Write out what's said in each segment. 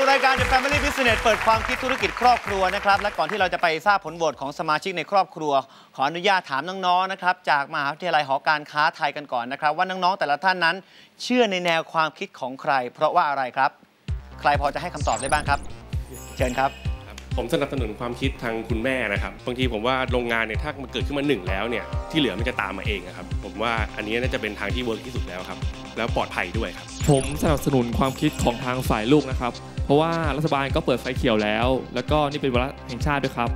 สู่รายการ The Family Business เปิดความคิดธุรกิจครอบครัวนะครับ และก่อนที่เราจะไปทราบผลโหวตของสมาชิกในครอบครัว ขออนุญาตถามน้องๆนะครับจากมหาวิทยาลัยหอการค้าไทยกันก่อนนะครับ ว่าน้องๆแต่ละท่านนั้น เชื่อในแนวความคิดของใคร เพราะว่าอะไรครับ ใครพอจะให้คำตอบได้บ้างครับ เชิญครับ ผมสนับสนุนความคิดทางคุณแม่นะครับบางทีผมว่าโรงงานเนี่ยถ้ามันเกิดขึ้นมาหนึ่งแล้วเนี่ยที่เหลือมันจะตามมาเองอะครับผมว่าอันนี้น่าจะเป็นทางที่เวิร์กที่สุดแล้วครับแล้วปลอดภัยด้วยครับ ผมสนับสนุนความคิดของทางฝ่ายลูกนะครับเพ ราะว่ารัฐบาลก็เปิดไฟเขียวแล้ว แล้วก็นี่เป็นวาระแห่งชาติด้วยครับ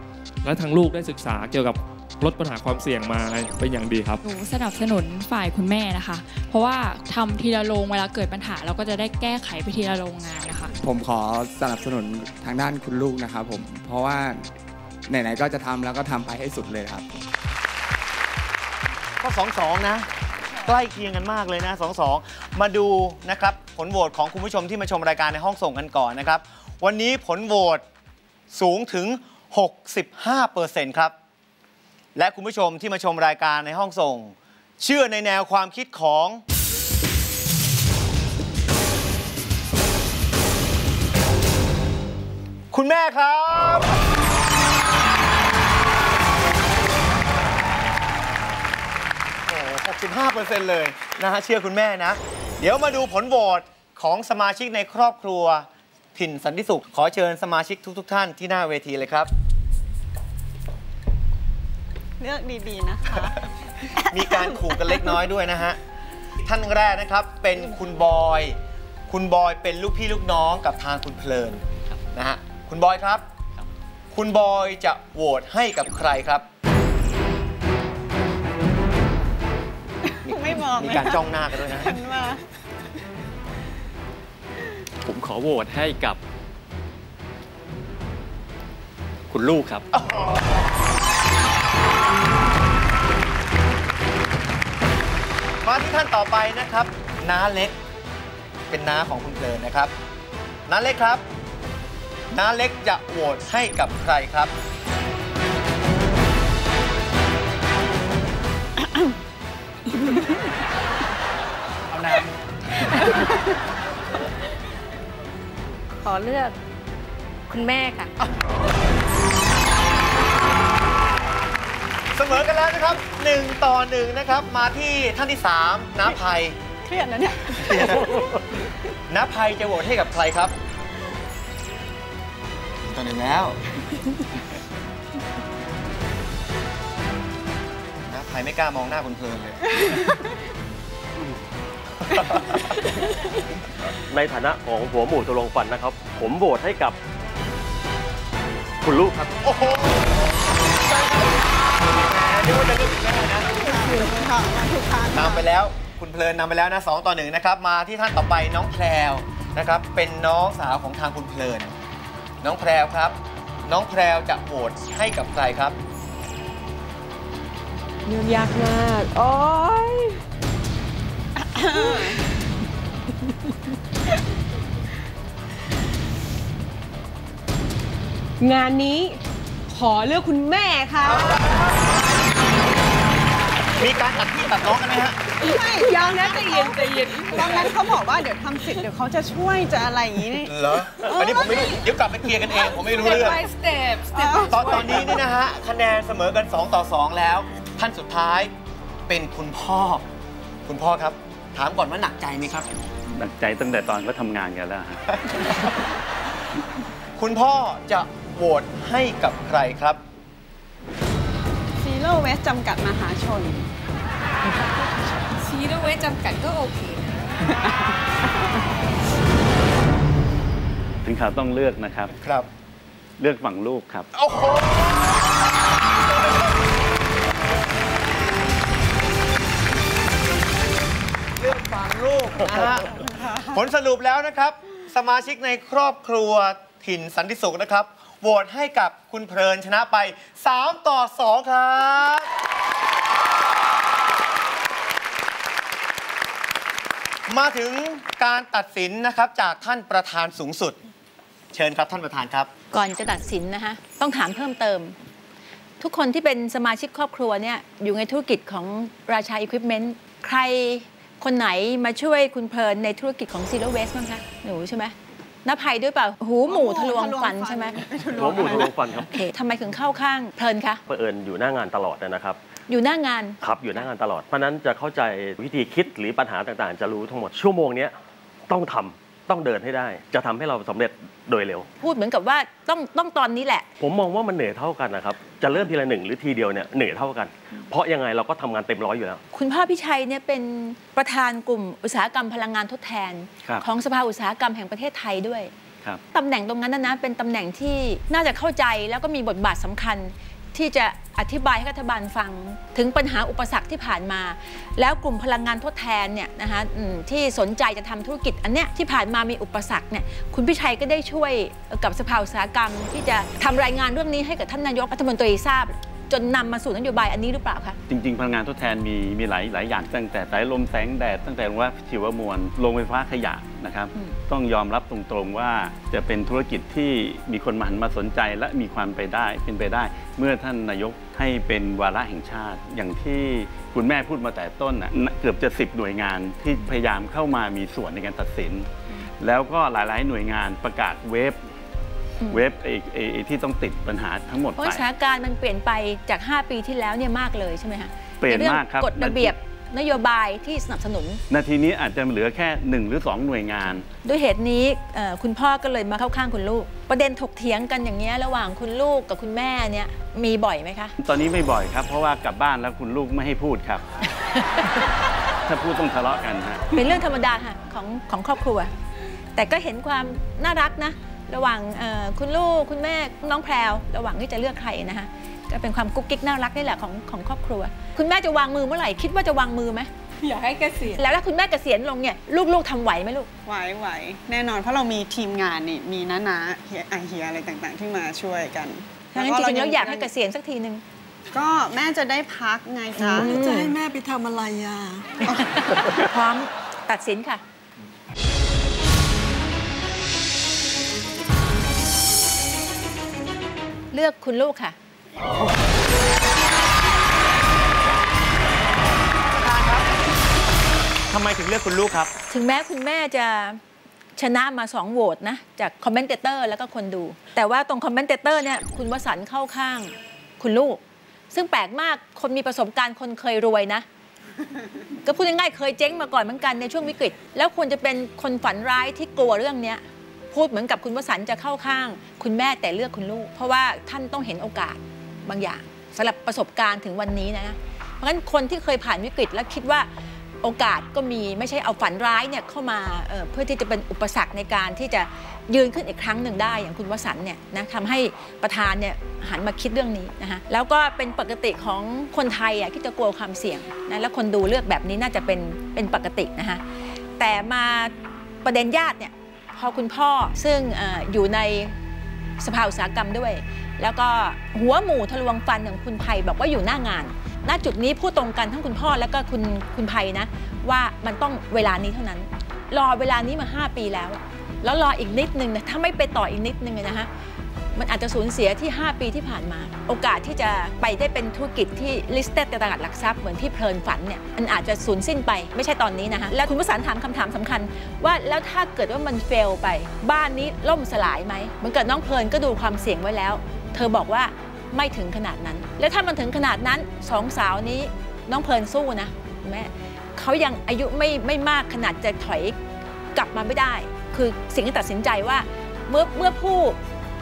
และทางลูกได้ศึกษาเกี่ยวกับลดปัญหาความเสี่ยงมาเป็นอย่างดีครับหนูสนับสนุนฝ่ายคุณแม่นะคะ เพราะว่าทำทีละโรงเวลาเกิดปัญหาเราก็จะได้แก้ไขไปทีละโรงงานนะคะ ผมขอสนับสนุนทางด้านคุณลูกนะครับผมเพราะว่าไหนๆก็จะทำแล้วก็ทำไปให้สุดเลยครับ ก็สองสองนะ ใกล้เคียงกันมากเลยนะสองสองมาดูนะครับผลโหวตของคุณผู้ชมที่มาชมรายการในห้องส่งกันก่อนนะครับ วันนี้ผลโหวตสูงถึง 65%ครับ และคุณผู้ชมที่มาชมรายการในห้องส่ง เชื่อในแนวความคิดของคุณแม่ครับ 65%เลยนะฮะเชื่อคุณแม่นะ เดี๋ยวมาดูผลโหวตของสมาชิกในครอบครัว ถิ่นสันติสุข ขอเชิญสมาชิกทุกๆท่านที่หน้าเวทีเลยครับ เลือกดีๆนะคะ มีการขู่กันเล็กน้อยด้วยนะฮะ ท่านแรกนะครับเป็นคุณบอย คุณบอยเป็นลูกพี่ลูกน้องกับทางคุณเพลินนะฮะ คุณบอยครับ คุณบอยจะโหวตให้กับใครครับ ไม่มองมีเลยการจ้องหน้ากันด้วยนะหันมาผมขอโหวตให้กับ คุณลูกครับ มาที่ท่านต่อไปนะครับน้าเล็ก เป็นน้าของคุณเพลินนะครับน้าเล็กครับน้าเล็กจะโหวตให้กับใครครับ เอาน้ขอเลือกคุณแม่ค่ะำเสมอกันแล้วนะครับ1ต่อ1นะครับ มาที่ท่านที่3น้าภัยเครียดนะเนี่ยน้าภัยจะโหวตให้กับใครครับต่อหนึ่งแล้ว ภัยไม่กล้ามองหน้าคุณเพลินเลย ในฐานะของหัวหมู่ตกลงฟันนะครับ ผมโหวตให้กับ คุณลูกครับโอ้โหแหมนึกว่าจะเลือกอีกแล้วนะค่ะมาถูกทางนำไปแล้วคุณเพลินนำไปแล้วนะสองต่อหนึ่งนะครับ มาที่ท่านต่อไปน้องแพรวนะครับ เป็นน้องสาวของทางคุณเพลิน น้องแพรวครับ น้องแพรวจะโหวตให้กับใครครับ เรื่องยากมาก โอ้ยงานนี้ขอเลือกคุณแม่ค่ะ มีการตัดพี่ตัดน้องกันไหมฮะใช่ยังนะใจเย็นใจเย็นตอนนั้นเขาบอกว่าเดี๋ยวทำเสร็จเดี๋ยวเขาจะช่วยจะอะไรอย่างนี้นี่เหรอ อันนี้ผมไม่รู้ เดี๋ยวกลับไปเคลียร์กันเอง ผมไม่รู้เรื่องสเต็ปสเต็ปตอนตอนนี้นี่นะฮะ คะแนนเสมอกัน 2 ต่อ 2 แล้ว ท่านสุดท้ายเป็นคุณพ่อ คุณพ่อครับ ถามก่อนว่าหนักใจไหมครับ หนักใจตั้งแต่ตอนเขาทำงานกันแล้วฮะคุณพ่อจะโหวตให้กับใครครับซีโร่เวสจำกัดมหาชนซีโรเวทจำกัดก็โอเคนะถึงข่าวต้องเลือกนะครับ ครับ เลือกฝั่งลูกครับ โอ้โห ผลสรุปแล้วนะครับ สมาชิกในครอบครัวถิ่นสันติสุขนะครับโหวตให้กับคุณเพลินชนะไป 3 ต่อ 2 ครับมาถึงการตัดสินนะครับจากท่านประธานสูงสุด เชิญครับท่านประธานครับ ก่อนจะตัดสินนะคะต้องถามเพิ่มเติม ทุกคนที่เป็นสมาชิกครอบครัวเนี่ยอยู่ในธุรกิจของราชาอุปกรณ์ใคร คนไหนมาช่วยคุณเพลินในธุรกิจของ Zero Waste บ้างคะ หนูใช่ไหมนภัยด้วยเปล่า หูหมูทะลวงฟันใช่ไหมหัวหมูทะลวงฟันครับโอเคทำไมถึงเข้าข้างเพลินคะเผอิญอยู่หน้างานตลอดนะครับอยู่หน้างานครับอยู่หน้างานตลอด เพราะฉะนั้นจะเข้าใจวิธีคิดหรือปัญหาต่างๆ จะรู้ทั้งหมดชั่วโมงเนี้ยต้องทำ ต้องเดินให้ได้ จะทำให้เราสำเร็จโดยเร็ว พูดเหมือนกับว่าต้องต้องตอนนี้แหละ ผมมองว่ามันเหนื่อยเท่ากันนะครับจะเริ่มทีละหนึ่งหรือทีเดียวเนี่ยเหนื่อยเท่ากัน เพราะยังไงเราก็ทำงานเต็มร้อยอยู่แล้ว คุณพ่อพิชัยเนี่ยเป็นประธานกลุ่มอุตสาหกรรมพลังงานทดแทนครับของสภาอุตสาหกรรมแห่งประเทศไทยด้วยครับตำแหน่งตรงนั้นนะนะเป็นตำแหน่งที่น่าจะเข้าใจแล้วก็มีบทบาทสำคัญ ที่จะอธิบายให้รัฐบาลฟังถึงปัญหาอุปสรรคที่ผ่านมา แล้วกลุ่มพลังงานทดแทนเนี่ยนะคะที่สนใจจะทำธุรกิจอันเนี้ยที่ผ่านมามีอุปสรรคเนี่ยคุณพิชัยก็ได้ช่วยกับสภาอุตสาหกรรม ที่จะทำรายงานเรื่องนี้ให้กับท่านนายกรัฐมนตรีทราบ จนนำมาสู่นโยบายอันนี้หรือเปล่าคะ จริง ๆ พลังงานทดแทนมีมีหลายหลายอย่างตั้งแต่สายลมแสงแดดตั้งแต่ว่าชีวมวลโรงไฟฟ้าขยะนะครับอืมต้องยอมรับตรงๆว่าจะเป็นธุรกิจที่มีคนมาหันมาสนใจและมีความไปได้เป็นไปได้ เมื่อท่านนายกให้เป็นวาระแห่งชาติ อย่างที่คุณแม่พูดมาแต่ต้นน่ะเกือบจะสิบหน่วยงานที่พยายามเข้ามามีส่วนในการตัดสิน แล้วก็หลายๆ หน่วยงานประกาศเวฟอืม เวฟไอ้ไอ้ไอ้ที่ต้องติดปัญหาทั้งหมดเพราะไปสถานการณ์มันเปลี่ยนไปจาก 5 ปีที่แล้วเนี่ยมากเลยใช่ไหมคะเปลี่ยนใรื่องมากครับกฎระเบียบนโยบายที่สนับสนุน นาทีนี้อาจจะเหลือแค่ 1 หรือ 2 หน่วยงาน ด้วยเหตุนี้เอ่อคุณพ่อก็เลยมาเข้าข้างคุณลูก ประเด็นถกเถียงกันอย่างเงี้ยระหว่างคุณลูกกับคุณแม่เนี่ยมีบ่อยไหมคะ ตอนนี้ไม่บ่อยครับ เพราะว่ากลับบ้านแล้วคุณลูกไม่ให้พูดครับ ถ้าพูดต้องทะเลาะกันฮะเป็นเรื่องธรรมดาค่ะของของครอบครัว แต่ก็เห็นความน่ารักนะ ระหว่างเอ่อคุณลูกคุณแม่น้องแพรวระหว่างที่จะเลือกใครนะคะก็เป็นความกุ๊กกิ๊กน่ารักนี่แหละของของครอบครัว คุณแม่จะวางมือเมื่อไหร่คิดว่าจะวางมือไหมอยากให้เกษียณแล้วถ้าคุณแม่เกษียณลงเนี่ยลูกๆทำไหวไหมลูกไหวไหวแน่นอนเพราะเรามีทีมงานนี่มีน้านาเฮียอาเฮียอะไรต่างๆ ที่มาช่วยกันทั้งนั้นจริงๆแล้วอยากให้เกษียณสักทีหนึ่งก็แม่จะได้พักไงจ๊ะอืมจะให้แม่ไปทำอะไรอะพร้อมตัดสินค่ะ เลือกคุณลูกค่ะทำไมถึงเลือกคุณลูกครับ ถึงแม้คุณแม่จะชนะมาสองโหวตนะ จากคอมเมนเตอร์แล้วก็คนดู แต่ว่าตรงคอมเมนเตอร์เนี่ยคุณวสันต์เข้าข้างคุณลูก ซึ่งแปลกมากคนมีประสบการณ์คนเคยรวยนะ ก็พูดง่ายๆเคยเจ๊งมาก่อนเหมือนกันในช่วงวิกฤต แล้วควรจะเป็นคนฝันร้ายที่กลัวเรื่องเนี้ย พูดเหมือนกับคุณวสันต์จะเข้าข้าง คุณแม่แต่เลือกคุณลูก เพราะว่าท่านต้องเห็นโอกาสบางอย่างสำหรับประสบการณ์ถึงวันนี้นะเพราะฉะนั้นคนที่เคยผ่านวิกฤตแล้วคิดว่าโอกาสก็มีไม่ใช่เอาฝันร้ายเนี่ยเข้ามาเเพื่อที่จะเป็นอุปสรรคในการที่จะยืนขึ้นอีกครั้งหนึ่งได้อย่างคุณวสันต์เนี่ยนะทำให้ประธานเนี่ยหันมาคิดเรื่องนี้นะคะแล้วก็เป็นปกติของคนไทยอะที่จะกลัวความเสี่ยงนะแล้วคนดูเลือกแบบนี้น่าจะเป็นเป็นปกตินะคะแต่มาประเด็นญาติเนี่ย พอคุณพ่อซึ่งออยู่ในสภาอุตสาหกรรมด้วย แล้วก็หัวหมูทะลวงฟันของคุณไพบอกว่าอยู่หน้างาน ณจุดนี้พูดตรงกันทั้งคุณพ่อและก็คุณคุณไพนะ ว่ามันต้องเวลานี้เท่านั้น รอเวลานี้มา 5 ปีแล้ว แล้วรออีกนิดนึงนะถ้าไม่ไปต่ออีกนิดนึงนะฮะ มันอาจจะสูญเสียที่ 5 ปีที่ผ่านมา โอกาสที่จะไปได้เป็นธุรกิจที่ listed ในตลาดหลักทรัพย์เหมือนที่เพลินฝันเนี่ยมันอาจจะสูญสิ้นไปไม่ใช่ตอนนี้นะคะแล้วคุณประสานถามคำถามสำคัญ ว่าแล้วถ้าเกิดว่ามันเฟลไป บ้านนี้ล่มสลายไหมเหมือนกับน้องเพลินก็ดูความเสี่ยงไว้แล้ว เธอบอกว่าไม่ถึงขนาดนั้น แล้วถ้ามันถึงขนาดนั้นสองสาวนี้น้องเพลินสู้นะแม่เขายังอายุไม่ไม่มากขนาดจะถอยกลับมาไม่ได้ คือสิ่งที่ตัดสินใจว่าเมื่อเมื่อผู้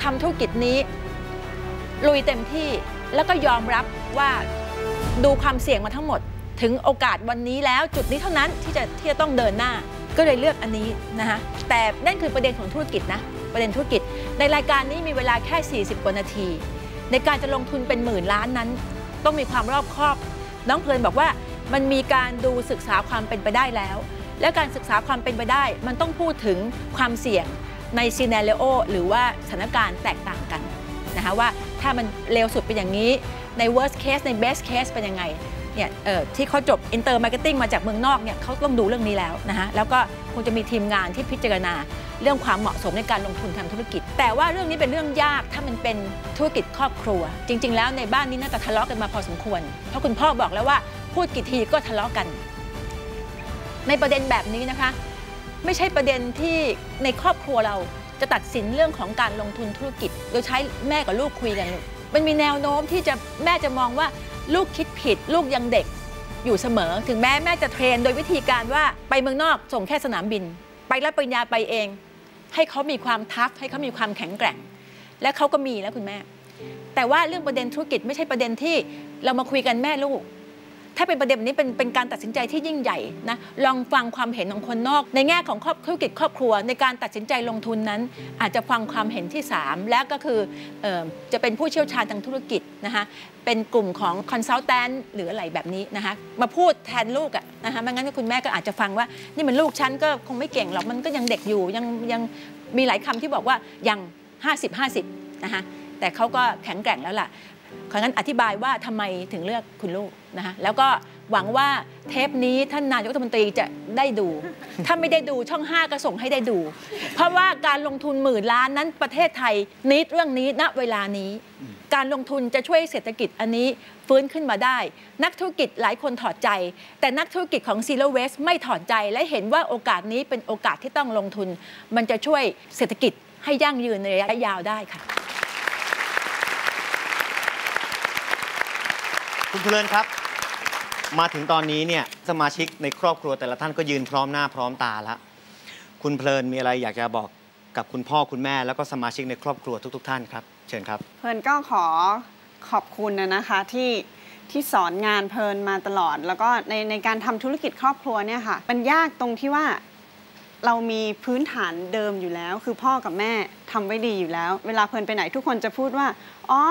ทำธุรกิจนี้ ลุยเต็มที่แล้วก็ยอมรับว่าดูความเสี่ยงมาทั้งหมด ถึงโอกาสวันนี้แล้วจุดนี้เท่านั้นที่จะที่จะต้องเดินหน้า ก็เลยเลือกอันนี้นะคะแต่นั่นคือประเด็นของธุรกิจนะประเด็นธุรกิจ ในรายการนี้มีเวลาแค่ 40 กว่านาที ในการจะลงทุนเป็นหมื่นล้านนั้น ต้องมีความรอบคอบ น้องเพลินบอกว่ามันมีการดูศึกษาความเป็นไปได้แล้ว และการศึกษาความเป็นไปได้ มันต้องพูดถึงความเสี่ยง ในซีเนเรโอหรือว่าสถานการณ์แตกต่างกันนะคะว่าถ้ามันเร็วสุดเป็นอย่างนี้ใน worst case ใน best case เป็นยังไงเนี่ยที่เขาจบ inter marketing มาจากเมืองนอกเนี่ยเขาต้องดูเรื่องนี้แล้วนะคะแล้วก็คงจะมีทีมงานที่พิจารณาเรื่องความเหมาะสมในการลงทุนทางธุรกิจ แต่ว่าเรื่องนี้เป็นเรื่องยากถ้ามันเป็นธุรกิจครอบครัว จริง ๆ แล้วในบ้านนี้น่าจะทะเลาะกันมาพอสมควร เพราะคุณพ่อบอกแล้วว่าพูดกี่ทีก็ทะเลาะกัน ในประเด็นแบบนี้นะคะ ไม่ใช่ประเด็นที่ในครอบครัวเราจะตัดสินเรื่องของการลงทุนธุรกิจ โดยใช้แม่กับลูกคุยกัน มันมีแนวโน้มที่จะแม่จะมองว่าลูกคิดผิด ลูกยังเด็กอยู่เสมอ ถึงแม้แม่จะเทรน โดยวิธีการว่าไปเมืองนอกส่งแค่สนามบิน ไปรับปริญญาไปเอง ให้เขามีความทัฟให้เขามีความแข็งแกร่ง และเขาก็มีแล้วคุณแม่ แต่ว่าเรื่องประเด็นธุรกิจไม่ใช่ประเด็นที่เรามาคุยกันแม่ลูก ถ้าเป็นประเด็นนี้เป็นเป็นการตัดสินใจที่ยิ่งใหญ่นะลองฟังความเห็นของคนนอก ในแง่ของครอบธุรกิจครอบครัว ในการตัดสินใจลงทุนนั้น อาจจะฟังความเห็นที่ 3 และก็คือออจะเป็นผู้เชี่ยวชาญทางธุรกิจนะคะเป็นกลุ่มของคอนซัลแทนหรืออะไรแบบนี้นะคะมาพูดแทนลูกอะนะคะไม่งั้นคุณแม่ก็อาจจะฟังว่า นี่มันลูกฉันก็คงไม่เก่งหรอกมันก็ยังเด็กอยู่ยังยังมีหลายคำที่บอกว่ายัง 50 50นะคะแต่เขาก็แข็งแกร่งแล้วล่ะของั้นอธิบายว่าทำไมถึงเลือกคุณลูก นะคะแล้วก็หวังว่าเทปนี้ท่านนายกรัฐมนตรีจะได้ดู ถ้าไม่ได้ดูช่อง 5 ก็ส่งให้ได้ดู เพราะว่าการลงทุนหมื่นล้านนั้นประเทศไทยนิดเรื่องนี้ณเวลานี้ การลงทุนจะช่วยเศรษฐกิจอันนี้ฟื้นขึ้นมาได้ นักธุรกิจหลายคนถอดใจ แต่นักธุรกิจของ Zero Waste ไม่ถอดใจและเห็นว่าโอกาสนี้เป็นโอกาสที่ต้องลงทุน มันจะช่วยเศรษฐกิจให้ยั่งยืนในระยะยาวได้ค่ะ คุณเพลินครับ มาถึงตอนนี้เนี่ยสมาชิกในครอบครัวแต่ละท่านก็ยืนพร้อมหน้าพร้อมตาแล้วคุณเพลินมีอะไรอยากจะบอกกับคุณพ่อคุณแม่แล้วก็สมาชิกในครอบครัวทุก ๆ ท่านครับ เชิญครับ เพลินก็ขอขอบคุณนะคะที่ที่สอนงานเพลินมาตลอด แล้วก็ในในการทำธุรกิจครอบครัวเนี่ยค่ะมันยากตรงที่ว่าเรามีพื้นฐานเดิมอยู่แล้ว คือพ่อกับแม่ทำไว้ดีอยู่แล้ว เวลาเพลินไปไหนทุกคนจะพูดว่า อ๋อ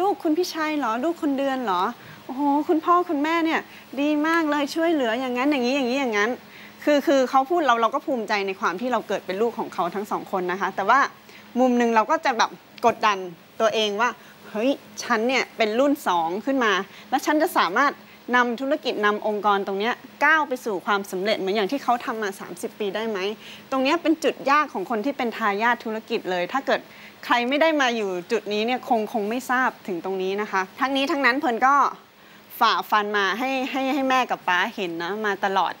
ลูกคุณพี่ชัยเหรอ ลูกคนเดือนเหรอ โอ้โหคุณพ่อคุณแม่เนี่ยดีมากเลยช่วยเหลืออย่างนั้นอย่างนี้อย่างนี้อย่างนั้น คือคือเขาพูดเราเราก็ภูมิใจในความที่เราเกิดเป็นลูกของเขาทั้งสองคนนะคะ แต่ว่ามุมหนึ่งเราก็จะแบบกดดันตัวเองว่าเฮ้ยฉันเนี่ยเป็นรุ่นสองขึ้นมา แล้วฉันจะสามารถนำธุรกิจนำองค์กรตรงนี้ก้าวไปสู่ความสำเร็จเหมือนอย่างที่เขาทำมา 30 ปีได้ไหม ตรงนี้เป็นจุดยากของคนที่เป็นทายาทธุรกิจเลย ถ้าเกิดใครไม่ได้มาอยู่จุดนี้เนี่ยคงคงไม่ทราบถึงตรงนี้นะคะ ทั้งนี้ทั้งนั้นเพลินก็ ฝ่าฟันมาให้ให้ให้แม่กับป้าเห็นนะมาตลอด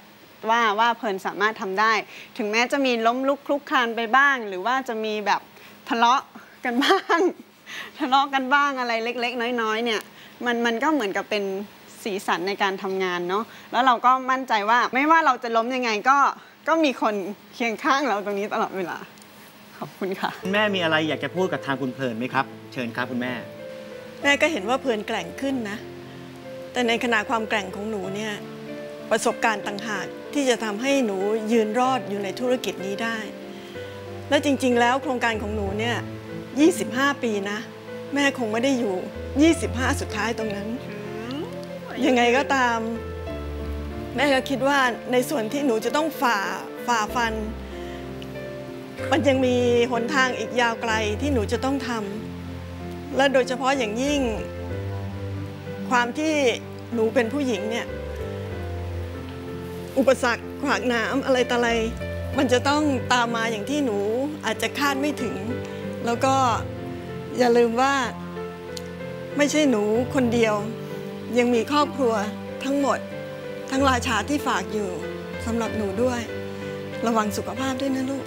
ว่าว่าเพลินสามารถทำได้ ถึงแม้จะมีล้มลุกคลุกคลานไปบ้าง หรือว่าจะมีแบบทะเลาะกันบ้าง ทะเลาะกันบ้างอะไรเล็ก ๆ น้อย ๆ เนี่ยมันมันก็เหมือนกับเป็นสีสันในการทำงานเนาะแล้วเราก็มั่นใจว่าไม่ว่าเราจะล้มยังไงก็ก็มีคนเคียงข้างเราตรงนี้ตลอดเวลา ขอบคุณค่ะคุณแม่มีอะไรอยากจะพูดกับทางคุณเพลินไหมครับ เชิญครับคุณแม่ แม่ก็เห็นว่าเพลินแกร่งขึ้นนะ แต่ในขณะความแกร่งของหนูเนี่ยประสบการณ์ต่างหากที่จะทำให้หนูยืนรอดอยู่ในธุรกิจนี้ได้ และจริงๆ แล้วโครงการของหนูเนี่ย 25 ปีนะ แม่คงไม่ได้อยู่ 25 สุดท้ายตรงนั้น ยังไงก็ตาม แม่ก็คิดว่าในส่วนที่หนูจะต้องฝ่าฝ่าฟัน มันยังมีหนทางอีกยาวไกลที่หนูจะต้องทำและโดยเฉพาะอย่างยิ่งความที่ หนูเป็นผู้หญิงเนี่ย อุปสรรคขวากหน้ำอะไรต่ออะไร มันจะต้องตามมาอย่างที่หนูอาจจะคาดไม่ถึง แล้วก็อย่าลืมว่าไม่ใช่หนูคนเดียว ยังมีครอบครัวทั้งหมด ทั้งราชาที่ฝากอยู่สำหรับหนูด้วย ระวังสุขภาพด้วยนะลูก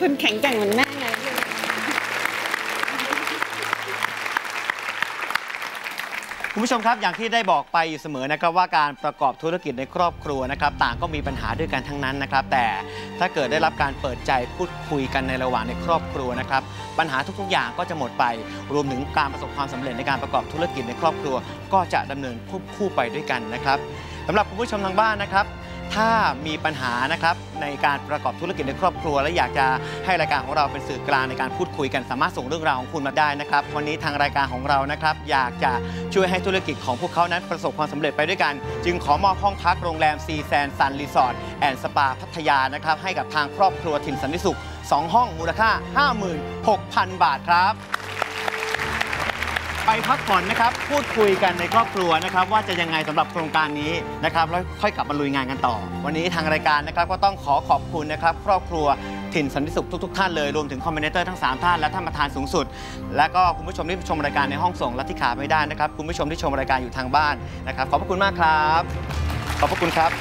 คุณแข็งแกร่งเหมือนแม่เลย คุณผู้ชมครับอย่างที่ได้บอกไปอยู่เสมอนะครับว่าการประกอบธุรกิจในครอบครัวนะครับต่างก็มีปัญหาด้วยกันทั้งนั้นนะครับ แต่ถ้าเกิดได้รับการเปิดใจพูดคุยกันในระหว่างในครอบครัวนะครับปัญหาทุกๆ อย่างก็จะหมดไป รวมถึงการประสบความสำเร็จในการประกอบธุรกิจในครอบครัว ก็จะดำเนินควบคู่ไปด้วยกันนะครับสำหรับคุณผู้ชมทางบ้านนะครับ ถ้ามีปัญหานะครับในการประกอบธุรกิจในครอบครัว และอยากจะให้รายการของเราเป็นสื่อกลางในการพูดคุยกันสามารถส่งเรื่องราวของคุณมาได้นะครับ วันนี้ทางรายการของเรานะครับ อยากจะช่วยให้ธุรกิจของพวกเขานั้นประสบความสำเร็จไปด้วยกัน จึงขอมอบห้องพักโรงแรมซีแซนซันรีสอร์ทแอนด์สปาพัทยานะครับให้กับทางครอบครัวถิ่นสันติสุข 2 ห้องมูลค่า 56,000 บาทครับ ไปพักผ่อนนะครับ พูดคุยกันในครอบครัวนะครับ ว่าจะยังไงสำหรับโครงการนี้นะครับแล้วค่อยกลับมาลุยงานกันต่อ วันนี้ทางรายการนะครับก็ต้องขอขอบคุณนะครับ ครอบครัวถิ่นสันติสุขทุกๆท่านเลยรวมถึงคอมเมนเตอร์ทั้ง 3 ท่านและท่านประธานสูงสุด และก็คุณผู้ชมที่ชมรายการในห้องส่งและที่ขาไม่ได้นะครับคุณผู้ชมที่ชมรายการอยู่ทางบ้านนะครับขอบพระคุณมากครับ ขอบพระคุณครับ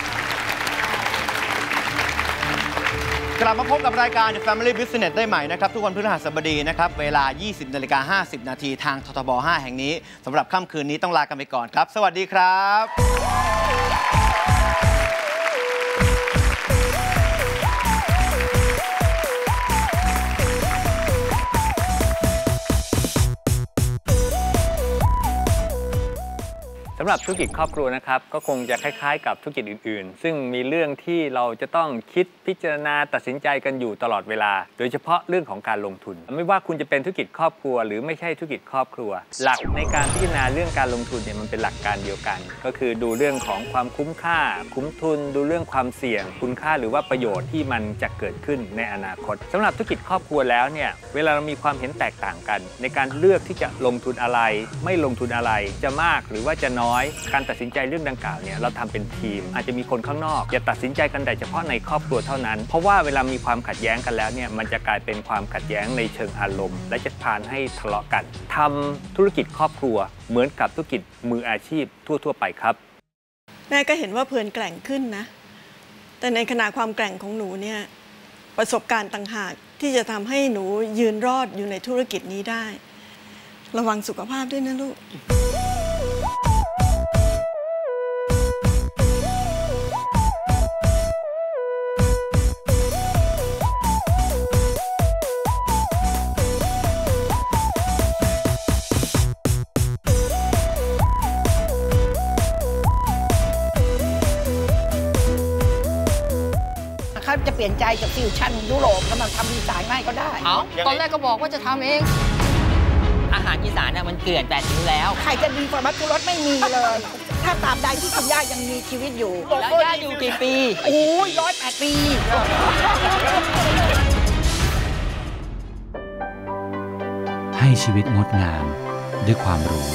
กลับมาพบกับรายการ Family Business ได้ใหม่นะครับ ทุกวันพฤหัสบดีนะครับ เวลา 20นาฬิกา50 นาทีทางททบ 5 แห่งนี้สำหรับค่ำคืนนี้ต้องลากันไปก่อนครับ สวัสดีครับ สำหรับธุรกิจครอบครัวนะครับ ก็คงจะคล้ายๆ กับธุรกิจอื่นๆ ซึ่งมีเรื่องที่เราจะต้องคิดพิจารณาตัดสินใจกันอยู่ตลอดเวลา โดยเฉพาะเรื่องของการลงทุน ไม่ว่าคุณจะเป็นธุรกิจครอบครัว หรือไม่ใช่ธุรกิจครอบครัว หลักในการพิจารณาเรื่องการลงทุนเนี่ยมันเป็นหลักการเดียวกัน ก็คือดูเรื่องของความคุ้มค่า คุ้มทุน ดูเรื่องความเสี่ยง คุณค่าหรือว่าประโยชน์ที่มันจะเกิดขึ้นในอนาคตสำหรับธุรกิจครอบครัวแล้วเนี่ยเวลาเรามีความเห็นแตกต่างกัน ในการเลือกที่จะลงทุนอะไร ไม่ลงทุนอะไรจะมากหรือว่าจะน้อยการตัดสินใจเรื่องดังกล่าวเนี่ยเราทำเป็นทีม อาจจะมีคนข้างนอก อย่าตัดสินใจกันแต่เฉพาะในครอบครัวเท่านั้น เพราะว่าเวลามีความขัดแย้งกันแล้วเนี่ยมันจะกลายเป็นความขัดแย้งในเชิงอารมณ์ และจะพานให้ทะเลาะกันทำธุรกิจครอบครัว เหมือนกับธุรกิจมืออาชีพทั่ว ๆ ไปครับแม่ก็เห็นว่าเพลินแกร่งขึ้นนะ แต่ในขณะความแกร่งของหนูเนี่ยประสบการณ์ต่างหากที่จะทำให้หนูยืนรอดอยู่ในธุรกิจนี้ได้ ระวังสุขภาพด้วยนะลูก ใจจากฟิวชั่นยุโรปแล้วมาทำดีไซน์ไม่ก็ได้ เอาตอนแรกก็บอกว่าจะทำเอง อาหารอีสานน่ะมันเกลื่อนแปดริ้วแล้ว ใครจะดีกว่ามัตคุรสไม่มีเลย ถ้าตราบใดที่คุณย่ายังมีชีวิตอยู่แล้วย่าอยู่กี่ปีโอ้ยร้อยแปดปีให้ชีวิตงดงามด้วยความรู้